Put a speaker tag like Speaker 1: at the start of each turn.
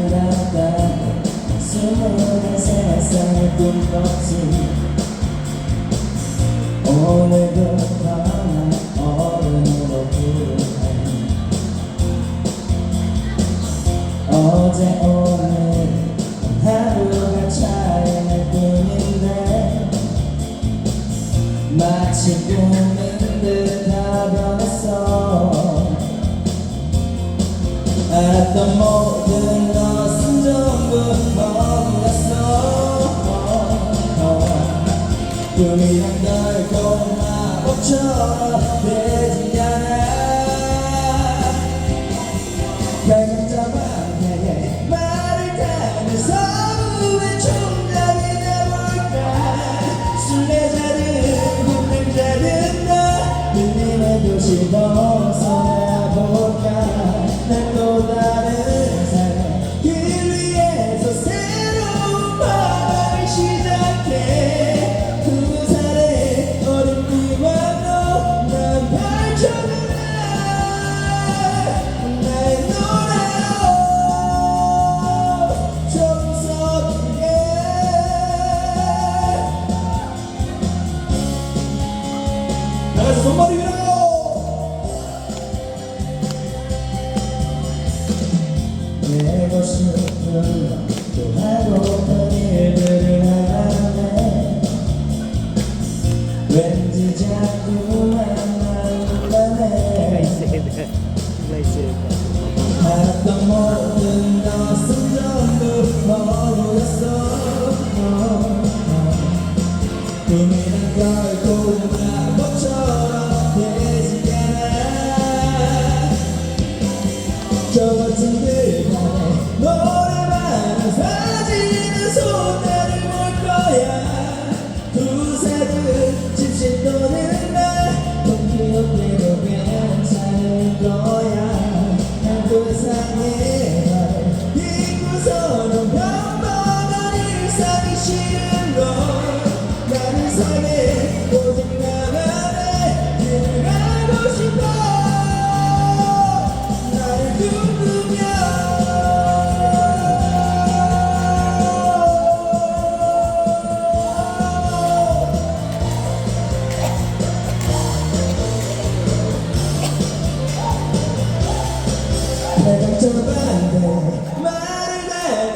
Speaker 1: 아름답다고 수많은 세상을 꿈꿨지 오늘도 너만 어른으로 부르네 어제 오늘 하루가 차이날 뿐인데 마치 꿈인 듯다 변했어. 알았던 모든 것은 전부 허구였어 꿈이란 나가서 손머리 위로 내고 싶은 또 하고픈 일들을 하네 왠지 자꾸 만 난가네. 알았던 모든 나는 삶에 오직